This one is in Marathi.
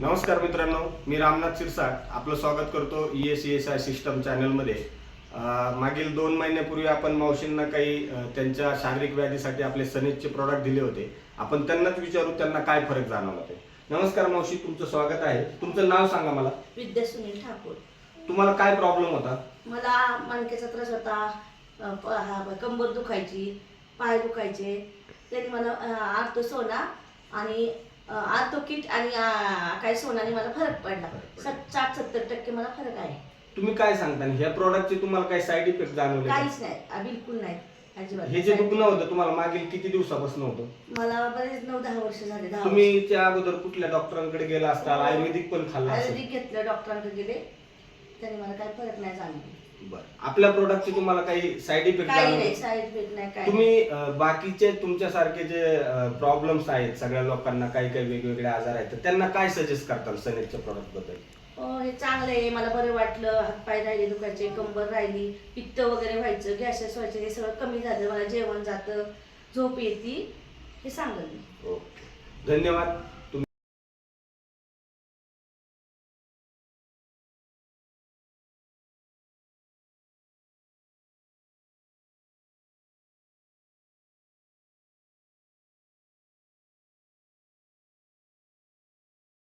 नमस्कार मित्रांनो मी रामनाथ शिरसाट. आपलं स्वागत करतो E S S I system चॅनलमध्ये मागील दोन महिन्यापूर्वी आपण मावशींना काही त्यांच्या शारीरिक व्याधीसाठी आपले सनेजचे प्रॉडक्ट दिले होते. आपण त्यांनाच विचारू त्यांना काय फरक जाणवला ते नमस्कार मावशी तुमचं स्वागत आहे. तुमचं नाव सांगा मला. विद्या सुनील ठाकूर. तुम्हाला काय प्रॉब्लेम होता? मला मणक्याचा त्रास होता कंबर दुखायची पाय दुखायचे त्यांनी मला आर्थो सोना आणि अ, आर्थो किट आणि काही सोनाने मला फरक पडला. सत- साठ सत्तर टक्के मला फरक आहे. तुम्ही काय सांगता? आणि ह्या प्रॉडक्टचे तुम्हाला काही साईड इफेक्ट जाणवले का? काहीच नाही. बिलकुल नाही. हे जे दुखणं होतं तुम्हाला मागील किती दिवसापासून होतं? मला बरेच नऊ दहा वर्ष झाले दहा तुम्ही त्या अगोदर कुठल्या डॉक्टरांकडे गेला असताल आयुर्वेदिक पण खाल्ला असेल. आयुर्वेदिक घेतलं डॉक्टरांकडे गेले. त्यांनी मला काही फरक नाही जाणवला बरं. आपल्या प्रोडक्टचे तुम्हाला काही साईड इफेक्ट काही जाणवले? नाही साईड इफेक्ट नाही काही तुम्ही अं, बाकीचे तुमच्यासारखे जे प्रॉब्लेम्स आहेत सगळ्या लोकांना काही काही वेगवेगळे आजार आहेत तर त्यांना काय सजेस्ट करताल सनेजच्या प्रॉडक्टबद्दल? हो हे चांगलं आहे मला बरं वाटलं हातपाय राहिले दुखायचे कंबर राहिली पित्त वगैरे व्हायचं गॅसेस व्हायचे हे सगळं कमी झालं मला जेवण जातं झोप येते हे सांगेल मी. ओके. धन्यवाद.